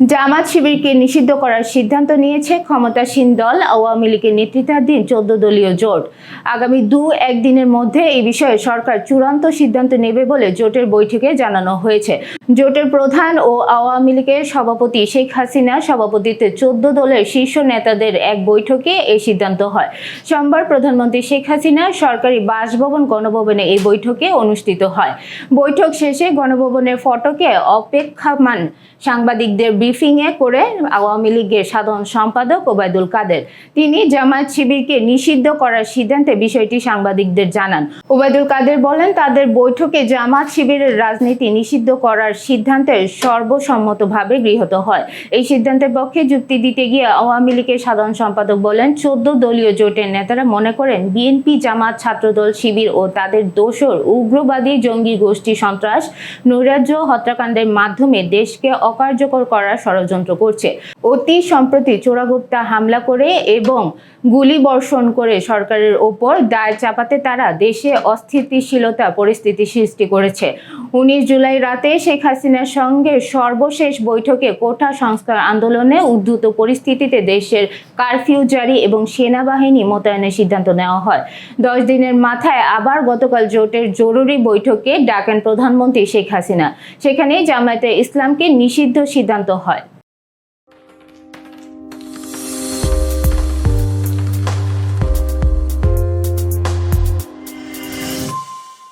জামাত শিবিরকে নিষিদ্ধ করার সিদ্ধান্ত নিয়েছে ক্ষমতাসীন দল আওয়ামী লীগের নেতৃত্বাধীন চোদ্দ দলীয় জোট। আগামী দু একদিনের মধ্যে এই বিষয়ে সরকার চূড়ান্ত সিদ্ধান্ত নেবে বলে জোটের বৈঠকে জানানো হয়েছে। জোটের প্রধান ও আওয়ামী লীগের সভাপতি শেখ হাসিনা সভাপতিত্বে চোদ্দ দলের শীর্ষ নেতাদের এক বৈঠকে এই সিদ্ধান্ত হয়। সোমবার প্রধানমন্ত্রী শেখ হাসিনা সরকারি বাসভবন গণভবনে এই বৈঠকে অনুষ্ঠিত হয়। বৈঠক শেষে গণভবনের ফটকে অপেক্ষামান সাংবাদিকদের ব্রিফিংয়ে করে আওয়ামী লীগের সাধারণ সম্পাদক ওবায়দুল কাদের, তিনি জামায়াত শিবিরকে নিষিদ্ধ করার সিদ্ধান্তে বিষয়টি সাংবাদিকদের জানান। ওবায়দুল কাদের বলেন, তাদের বৈঠকে জামাত শিবিরের রাজনীতি নিষিদ্ধ করার সিদ্ধান্তে সর্বসম্মতভাবে গৃহীত হয়। এই সিদ্ধান্তের পক্ষে যুক্তি দিতে গিয়ে আওয়ামী লীগের সাধারণ সম্পাদক বলেন, চোদ্দ দলীয় জোটের নেতারা মনে করেন, বিএনপি জামাত ছাত্রদল, শিবির ও তাদের দোসর উগ্রবাদী জঙ্গি গোষ্ঠী সন্ত্রাস, নৈরাজ্য হত্যাকাণ্ডের মাধ্যমে দেশকে অকার্যকর করার ষড়যন্ত্র করছে। অতি সম্প্রতি চোরাগুপ্তা হামলা করে এবং গুলি বর্ষণ করে সরকারের ওপর দায় চাপাতে তারা দেশে অস্থিতিশীলতা পরিস্থিতি সৃষ্টি করেছে। উনিশ জুলাই রাতে শেখ হাসিনার সঙ্গে সর্বশেষ বৈঠকে কোঠা সংস্কার আন্দোলনে উদ্ধূত পরিস্থিতিতে দেশের কারফিউ জারি এবং সেনাবাহিনী মোতায়েনের সিদ্ধান্ত নেওয়া হয়। দশ দিনের মাথায় আবার গতকাল জোটের জরুরি বৈঠকে ডাকেন প্রধানমন্ত্রী শেখ হাসিনা। সেখানে জামায়াতে ইসলামকে নিষিদ্ধ সিদ্ধান্ত হয়